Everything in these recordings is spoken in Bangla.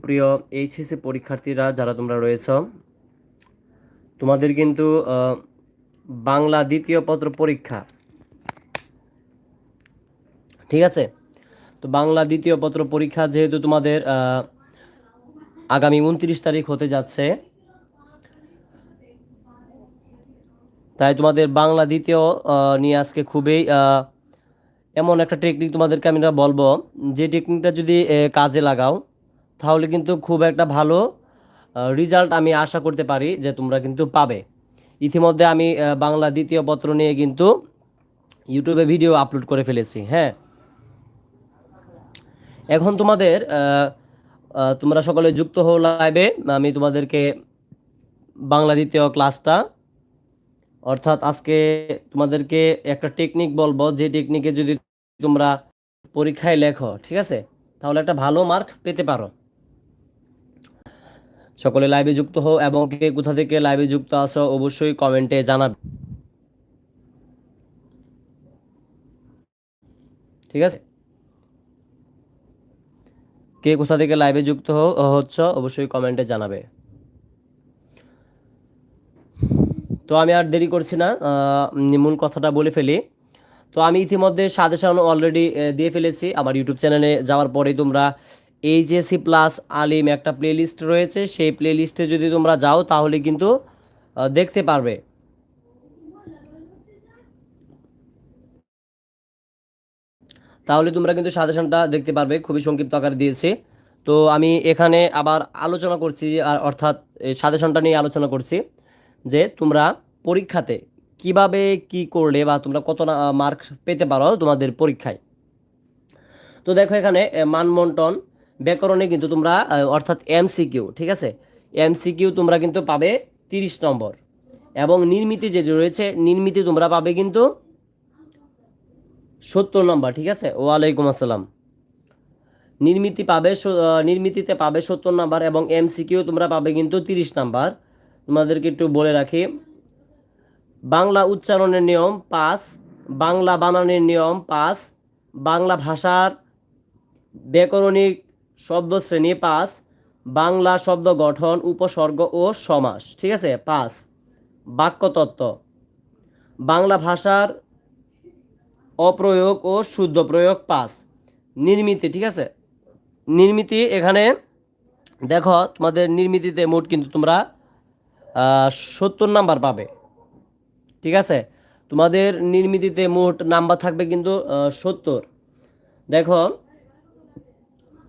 সুপ্রিয় এইচএসসি পরীক্ষার্থীরা যারা তোমরা রয়েছ, তোমাদের কিন্তু বাংলা দ্বিতীয় পত্র পরীক্ষা। ঠিক আছে? তো বাংলা দ্বিতীয় পত্র পরীক্ষা যেহেতু তোমাদের আগামী উনত্রিশ তারিখ হতে যাচ্ছে, তাই তোমাদের বাংলা দ্বিতীয় নিয়ে আজকে খুবই এমন একটা টেকনিক তোমাদেরকে আমি বলব, যে টেকনিকটা যদি কাজে লাগাও তাহলে কিন্তু খুব একটা ভালো রেজাল্ট আমি আশা করতে পারি যে তোমরা কিন্তু পাবে। ইতিমধ্যে আমি বাংলা দ্বিতীয় পত্র নিয়ে কিন্তু ইউটিউবে ভিডিও আপলোড করে ফেলেছি হ্যাঁ। এখন তোমাদের তোমরা সকলে যুক্ত হও লাইভে আমি তোমাদেরকে বাংলা দ্বিতীয় ক্লাসটা অর্থাৎ আজকে তোমাদেরকে একটা টেকনিক বলব, যে টেকনিকে যদি তোমরা পরীক্ষায় লেখো, ঠিক আছে? তাহলে একটা ভালো মার্ক পেতে পারো। সকলে লাইভে যুক্ত হও এবং কে কোথা থেকে লাইভে যুক্ত আছো অবশ্যই কমেন্টে জানাবে। ঠিক আছে? কে কোথা থেকে লাইভে যুক্ত হচ্ছ অবশ্যই কমেন্টে জানাবে। তো আমি আর দেরি করছি না মূল কথাটা বলে ফেলি। তো আমি ইতিমধ্যে সাজেশন অলরেডি দিয়ে ফেলেছি আমার ইউটিউব চ্যানেলে যাওয়ার পরে তোমরা এইচএসসি প্লাস আলিম একটা প্লেলিস্ট রয়েছে সেই প্লেলিস্টে যদি তোমরা যাও তাহলে কিন্তু দেখতে পারবে। তাহলে তোমরা কিন্তু সাজেশনটা দেখতে পারবে খুবই সংক্ষিপ্ত আকার দিয়েছি। তো আমি এখানে আবার আলোচনা করছি আর অর্থাৎ সাজেশনটা নিয়ে আলোচনা করছি যে তোমরা পরীক্ষাতে কীভাবে কি করলে বা তোমরা কত মার্ক পেতে পারো তোমাদের পরীক্ষায়। তো দেখো এখানে এ, মানবন্টন ব্যাকরণে কিন্তু তোমরা অর্থাৎ এমসিকিউ ঠিক আছে? এমসিকিউ তোমরা কিন্তু পাবে তিরিশ নম্বর। এবং নির্মিতি যে রয়েছে, নির্মিতি তোমরা পাবে কিন্তু সত্তর নম্বর, ঠিক আছে? ওয়ালাইকুম আসসালাম। নির্মিতি পাবে নির্মিতিতে পাবে সত্তর নাম্বার এবং এমসিকিউ তোমরা পাবে কিন্তু তিরিশ নাম্বার। তোমাদেরকে একটু বলে রাখি। বাংলা উচ্চারণের নিয়ম পাঁচ, বাংলা বানানের নিয়ম পাঁচ, বাংলা ভাষার ব্যাকরণিক শব্দ শ্রেণি পাঁচ, বাংলা শব্দ গঠন, উপসর্গ ও সমাস, ঠিক আছে? পাঁচ, বাক্যতত্ত্ব। বাংলা ভাষার অপ্রয়োগ ও শুদ্ধ প্রয়োগ পাঁচ, নির্মিতি, ঠিক আছে? নির্মিতি এখানে, দেখো, তোমাদের নির্মিতিতে মোট কিন্তু তোমরা সত্তর নাম্বার পাবে, ঠিক আছে? তোমাদের নির্মিতিতে মোট নাম্বার থাকবে কিন্তু সত্তর। দেখো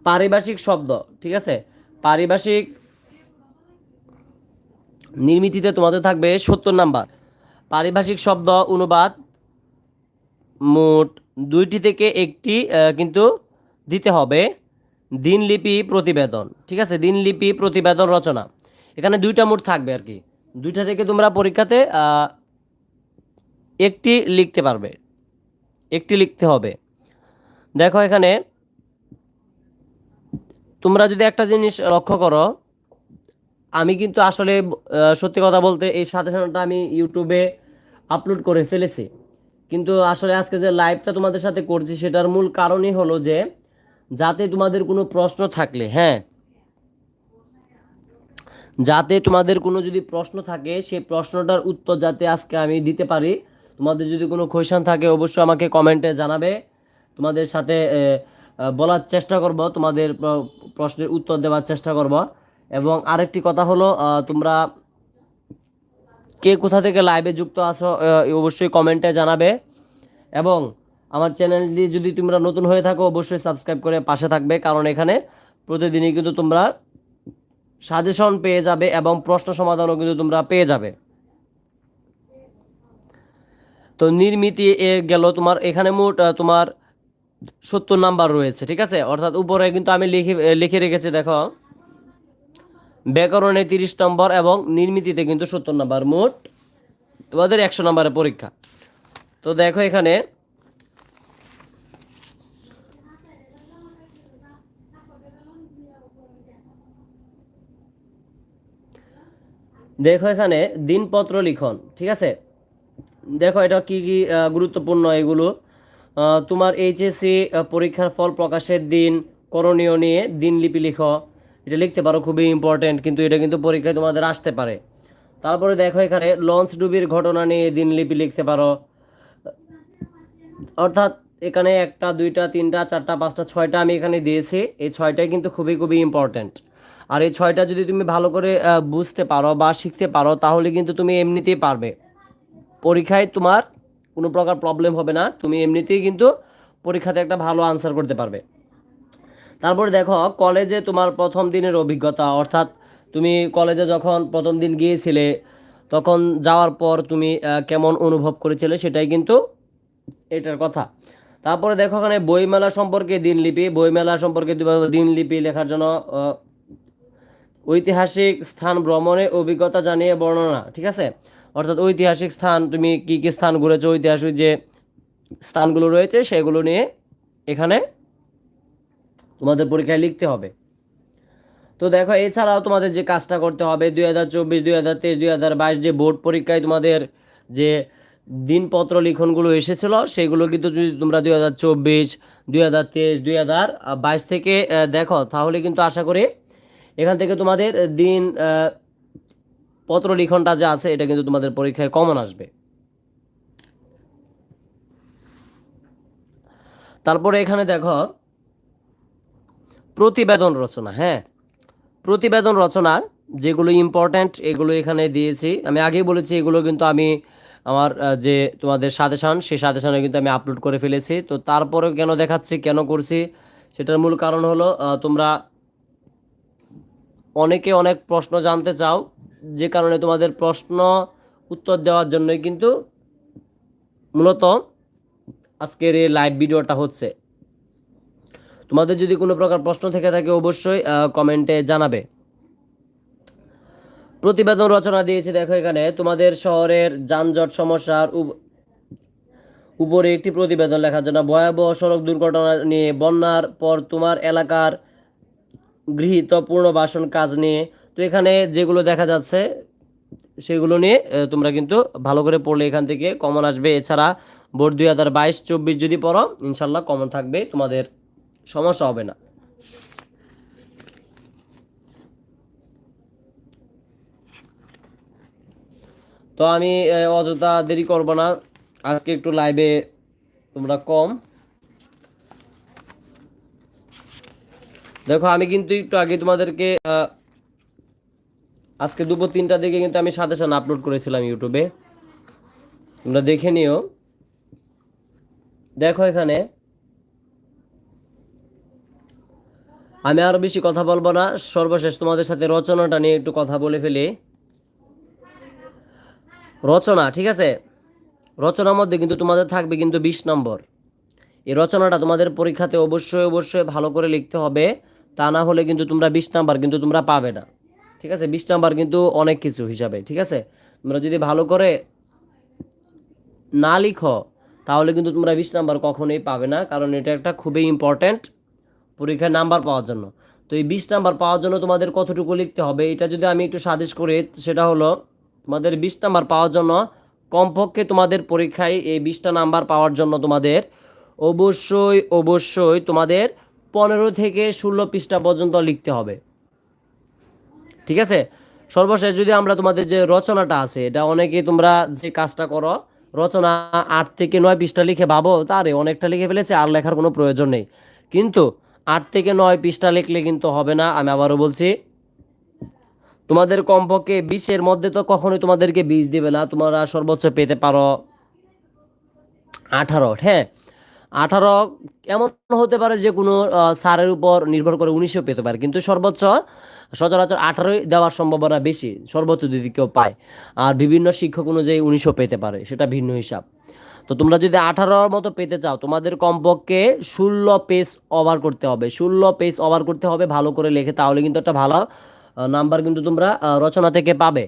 পারিভাষিক শব্দ, ঠিক আছে? পারিভাষিক নির্মিতিতে তোমাদের থাকবে সত্তর নাম্বার। পারিভাষিক শব্দ, অনুবাদ মোট দুইটি থেকে একটি কিন্তু দিতে হবে দিনলিপি প্রতিবেদন, ঠিক আছে? দিনলিপি প্রতিবেদন রচনা। এখানে দুইটা মোট থাকবে আর কি। দুইটা থেকে তোমরা পরীক্ষাতে একটি লিখতে পারবে। একটি লিখতে হবে। দেখো এখানে তোমরা যদি একটা জিনিস লক্ষ্য করো, আমি কিন্তু আসলে সত্যি কথা বলতে এই সাজেশনটা আমি ইউটিউবে আপলোড করে ফেলেছি। কিন্তু আসলে আজকে যে লাইভটা তোমাদের সাথে করছি, সেটার মূল কারণই হলো যে, যাতে তোমাদের কোনো প্রশ্ন থাকলে হ্যাঁ যাতে তোমাদের কোনো যদি প্রশ্ন থাকে সেই প্রশ্নটার উত্তর যাতে আজকে আমি দিতে পারি। তোমাদের যদি কোনো কোয়েশন থাকে, অবশ্যই আমাকে কমেন্টে জানাবে। তোমাদের সাথে বলার চেষ্টা করব, তোমাদের প্রশ্নের উত্তর দেওয়ার চেষ্টা করব। এবং আরেকটি কথা হলো তোমরা কে কোথা থেকে লাইভে যুক্ত আছো অবশ্যই কমেন্টে জানাবে। এবং আমার চ্যানেলটি যদি তোমরা নতুন হয়ে থাকো, অবশ্যই সাবস্ক্রাইব করে পাশে থাকবে, কারণ এখানে প্রতিদিনই কিন্তু তোমরা সাজেশন পেয়ে যাবে এবং প্রশ্ন সমাধানও কিন্তু তোমরা পেয়ে যাবে। তো নির্মিতি এ গেল তোমার, এখানে মোট তোমার সত্তর নাম্বার রয়েছে, ঠিক আছে? অর্থাৎ উপরে কিন্তু আমি লিখে লিখে রেখেছি, দেখো। ব্যাকরণে তিরিশ নম্বর এবং নির্মিতিতে কিন্তু সত্তর নম্বর, মোট তোমাদের একশো নম্বরের পরীক্ষা। তো দেখো এখানে দেখো এখানে দিনপত্র লিখন, ঠিক আছে? দেখো এটা কি কি গুরুত্বপূর্ণ এগুলো? তোমার এইচএসসি পরীক্ষার ফল প্রকাশের দিন, করণীয় নিয়ে দিনলিপি লিখো। এটা লিখতে পারো, খুবই ইম্পর্টেন্ট কিন্তু এটা কিন্তু পরীক্ষায় তোমাদের আসতে পারে। তারপরে দেখো এখানে, লঞ্চ ডুবির ঘটনা নিয়ে দিনলিপি লিখতে পারো। অর্থাৎ এখানে একটা, দুইটা, তিনটা, চারটা, পাঁচটা, ছয়টা আমি এখানে দিয়েছি। এই ছয়টাই কিন্তু খুবই খুবই ইম্পর্ট্যান্ট আর এই ছয়টা যদি তুমি ভালো করে বুঝতে পারো বা শিখতে পারো, তাহলে কিন্তু তুমি এমনিতেই পারবে। পরীক্ষায় তোমার কোনো প্রকার প্রবলেম হবে না। তুমি এমনিতেই কিন্তু পরীক্ষাতে একটা ভালো আনসার করতে পারবে। তারপর দেখো কলেজে তোমার প্রথম দিনের অভিজ্ঞতা, অর্থাৎ তুমি কলেজে যখন প্রথম দিন গিয়েছিলে, তখন যাওয়ার পর তুমি কেমন অনুভব করেছিলে সেটাই কিন্তু এটার কথা। তারপরে দেখো ওখানে বইমেলা সম্পর্কে দিনলিপি, বইমেলা সম্পর্কে দিনলিপি লেখার জন্য ঐতিহাসিক স্থান ভ্রমণে অভিজ্ঞতা জানিয়ে বর্ণনা, ঠিক আছে? অর্থাৎ ঐতিহাসিক স্থান, তুমি কি কি স্থান ঘুরেছো, ঐতিহাসিক যে স্থানগুলো রয়েছে, সেগুলো নিয়ে এখানে তোমাদের পরীক্ষায় লিখতে হবে। তো দেখো, এছাড়াও তোমাদের যে কাজটা করতে হবে, দুই হাজার চব্বিশ, দুই হাজার তেইশ, দুই হাজার বাইশ যে বোর্ড পরীক্ষায় তোমাদের যে দিনপত্র লিখনগুলো এসেছিল, সেগুলো কিন্তু যদি তোমরা দুই হাজার চব্বিশ, দুই হাজার তেইশ, দুই হাজার বাইশ থেকে দেখো, তাহলে কিন্তু আশা করি এখান থেকে তোমাদের দিন পত্র লিখনটা যে আছে, এটা কিন্তু তোমাদের পরীক্ষায় কমন আসবে। তারপরে এখানে দেখো, প্রতিবেদন রচনা হ্যাঁ? প্রতিবেদন রচনার যেগুলো ইম্পর্ট্যান্ট এগুলো এখানে দিয়েছি। আমি আগেই বলেছি, এগুলো কিন্তু আমি আমার যে তোমাদের সাজেশন, সেই সাজেশনে কিন্তু আমি আপলোড করে ফেলেছি। তো তারপরেও কেন দেখাচ্ছি, কেন করছি, সেটার মূল কারণ হলো তোমরা অনেকে অনেক প্রশ্ন জানতে চাও যে কারণে তোমাদের প্রশ্ন, উত্তর দেওয়ার জন্যই কিন্তু মূলত আজকের এই লাইভ ভিডিওটা হচ্ছে। তোমাদের যদি কোনো প্রকার প্রশ্ন থেকে থাকে অবশ্যই কমেন্টে জানাবে। প্রতিবেদন রচনা দিয়েছে, দেখো এখানে, তোমাদের শহরের যানজট সমস্যার উপ- উপরে একটি প্রতিবেদন লেখার জন্য, ভয়াবহ সড়ক দুর্ঘটনা নিয়ে বন্যার পর তোমার এলাকার গৃহীত পুনর্বাসন কাজ নিয়ে তো এখানে যেগুলো দেখা যাচ্ছে, সেগুলো নিয়ে তোমরা কিন্তু ভালো করে পড়লে এখান থেকে কমন আসবে। এছাড়া বোর্ড দুই হাজার বাইশ, চব্বিশ যদি পড়ো ইনশাল্লাহ কমন থাকবে, তোমাদের সমস্যা হবে না। তো আমি অযথা দেরি করব না। আজকে একটু লাইভে তোমরা কম। দেখো, আমি কিন্তু একটু আগে তোমাদেরকে আজকে দুপুর তিনটা দিকে কিন্তু আমি সাথে সাথে আপলোড করেছিলাম ইউটিউবে তোমরা দেখে নিও। দেখো এখানে। আমি আরও বেশি কথা বলব না। সর্বশেষ তোমাদের সাথে রচনাটা নিয়ে একটু কথা বলে ফেলি। রচনা, ঠিক আছে? রচনার মধ্যে কিন্তু তোমাদের থাকবে কিন্তু বিশ নম্বর। এই রচনাটা তোমাদের পরীক্ষাতে অবশ্যই অবশ্যই ভালো করে লিখতে হবে। তা না হলে কিন্তু তোমরা বিশ নাম্বার কিন্তু তোমরা পাবে না। ঠিক আছে? বিশ নাম্বার কিন্তু অনেক কিছু হিসাবে, ঠিক আছে? তোমরা যদি ভালো করে না লিখো, তাহলে কিন্তু তোমরা বিশ নাম্বার কখনোই পাবে না, কারণ এটা একটা খুবই ইম্পর্ট্যান্ট পরীক্ষায় নাম্বার পাওয়ার জন্য। তো এই বিশ নাম্বার পাওয়ার জন্য তোমাদের কতটুকু লিখতে হবে, এটা যদি আমি একটু সাজেস্ট করি, সেটা হলো তোমাদের বিশ নাম্বার পাওয়ার জন্য কমপক্ষে তোমাদের পরীক্ষায় এই বিশটা নাম্বার পাওয়ার জন্য তোমাদের অবশ্যই অবশ্যই তোমাদের পনেরো থেকে ষোলো পৃষ্ঠা পর্যন্ত লিখতে হবে। ঠিক আছে? সর্বশেষ যদি আমরা তোমাদের যে রচনাটা আছে, এটা অনেকে তোমরা যে কাজটা করো, রচনা আট থেকে নয় পৃষ্ঠা লিখে ভাবো তারে অনেকটা লিখে ফেলেছে, আর লেখার কোনো প্রয়োজন নেই। কিন্তু আট থেকে নয় পৃষ্ঠা লিখলে কিন্তু হবে না, আমি আবারও বলছি। তোমাদের কমপক্ষে বিশের মধ্যে তো কখনোই তোমাদেরকে বিষ দিবে না, তোমরা সর্বোচ্চ পেতে পারো আঠারো হ্যাঁ? আঠারো এমন হতে পারে যে কোনো সারের উপর নির্ভর করে উনিশও পেতে পারে, কিন্তু সর্বোচ্চ সচরাচর আঠারোই দেওয়ার সম্ভাবনা বেশি, সর্বোচ্চ যদি কেউ পায়। আর বিভিন্ন শিক্ষক অনুযায়ী উনিশও পেতে পারে, সেটা ভিন্ন হিসাব। তো তোমরা যদি আঠারোর মতো পেতে চাও, তোমাদের কমপক্ষে ষোলো পেজ ওভার করতে হবে। ষোলো পেজ ওভার করতে হবে, ভালো করে লেখে, তাহলে কিন্তু একটা ভালো নাম্বার কিন্তু তোমরা রচনা থেকে পাবে।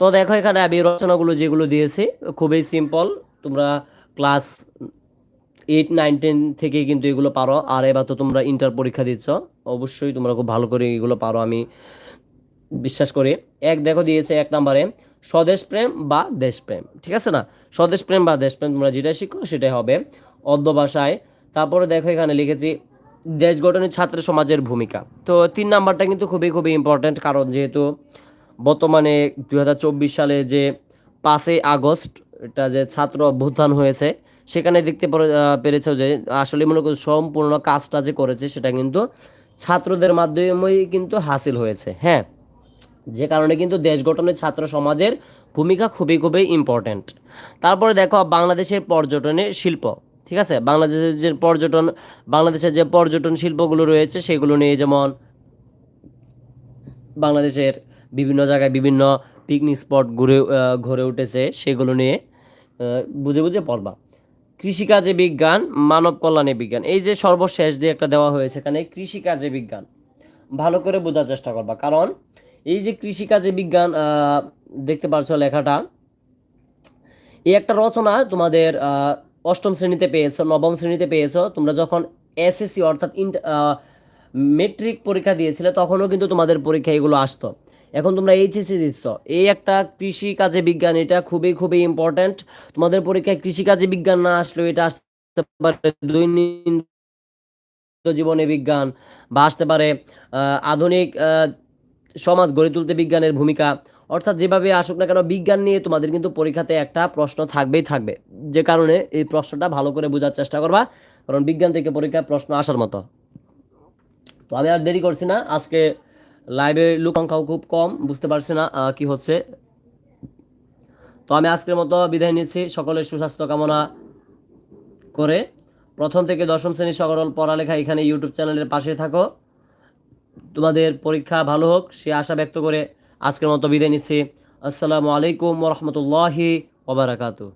তো দেখো এখানে আমি রচনাগুলো যেগুলো দিয়েছি, খুবই সিম্পল তোমরা ক্লাস এইট নাইন টেন থেকে কিন্তু এগুলো পারো। আর এবার তো তোমরা ইন্টার পরীক্ষা দিচ্ছ। অবশ্যই তোমরা খুব ভালো করে এগুলো পারো, আমি বিশ্বাস করি। এক দেখো দিয়েছে এক নম্বরে, স্বদেশ প্রেম বা দেশপ্রেম ঠিক আছে না? স্বদেশ প্রেম বা দেশপ্রেম তোমরা যেটা শিখো সেটাই হবে অদ্য ভাষায় তারপরে দেখো এখানে লিখেছি, দেশ গঠনে ছাত্র সমাজের ভূমিকা। তো তিন নাম্বারটা কিন্তু খুবই খুবই ইম্পর্ট্যান্ট কারণ যেহেতু বর্তমানে দু হাজার চব্বিশ সালে যে পাঁচই আগস্ট, এটা যে ছাত্র অভ্যুত্থান হয়েছে সেখানে দেখতে পেরেছে যে আসলে মনে করি সম্পূর্ণ কাজটা যে করেছে সেটা কিন্তু ছাত্রদের মাধ্যমেই কিন্তু হাসিল হয়েছে। হ্যাঁ যে কারণে কিন্তু দেশ গঠনে ছাত্র সমাজের ভূমিকা খুবই খুবই ইম্পর্ট্যান্ট তারপরে দেখো বাংলাদেশের পর্যটনের শিল্প, ঠিক আছে? বাংলাদেশের যে পর্যটন, বাংলাদেশের যে পর্যটন শিল্পগুলো রয়েছে সেগুলো নিয়ে যেমন বাংলাদেশের বিভিন্ন জায়গায় বিভিন্ন পিকনিক স্পট ঘুরে ঘুরে উঠেছে সেগুলো নিয়ে বুঝে বুঝে পড়বা। কৃষিকাজে বিজ্ঞান, মানব কল্যাণে বিজ্ঞান। এই যে সর্বশেষ দিয়ে একটা দেওয়া হয়েছে এখানে, কৃষিকাজে বিজ্ঞান। ভালো করে বোঝার চেষ্টা করবা। কারণ এই যে কৃষিকাজে বিজ্ঞান দেখতে পারছ লেখাটা, এই একটা রচনা তোমাদের অষ্টম শ্রেণীতে পেয়েছ, নবম শ্রেণীতে পেয়েছ। তোমরা যখন এসএসসি অর্থাৎ মেট্রিক পরীক্ষা দিয়েছিলে, তখনও কিন্তু তোমাদের পরীক্ষা এগুলো আসতো। এখন তোমরা এইচএসসি দিচ্ছ। এই একটা কৃষি কাজে বিজ্ঞান, এটা খুবই খুবই ইম্পর্ট্যান্ট তোমাদের পরীক্ষায় কৃষিকাজে বিজ্ঞান না আসলেও এটা আসতে পারে দৈনন্দিন জীবনে বিজ্ঞান বা আসতে পারে আধুনিক সমাজ গড়ে তুলতে বিজ্ঞানের ভূমিকা। অর্থাৎ যেভাবে আসুক না কেন, বিজ্ঞান নিয়ে তোমাদের কিন্তু পরীক্ষাতে একটা প্রশ্ন থাকবেই থাকবে। যে কারণে এই প্রশ্নটা ভালো করে বোঝার চেষ্টা করবা, কারণ বিজ্ঞান থেকে পরীক্ষায় প্রশ্ন আসার মতো। তো আমি আর দেরি করছি না। আজকে লাইভে লোক সংখ্যাও খুব কম, বুঝতে পারছি না কি হচ্ছে। তো আমি আজকের মতো বিদায় নিচ্ছি। সকলের সুস্বাস্থ্য কামনা করে প্রথম থেকে দশম শ্রেণির সকল পড়ালেখা এখানে ইউটিউব চ্যানেলের পাশে থাকো। তোমাদের পরীক্ষা ভালো হোক, সে আশা ব্যক্ত করে আজকের মতো বিদায় নিচ্ছি। আসসালামু আলাইকুম রহমতুল্লাহি ওবরাকাতু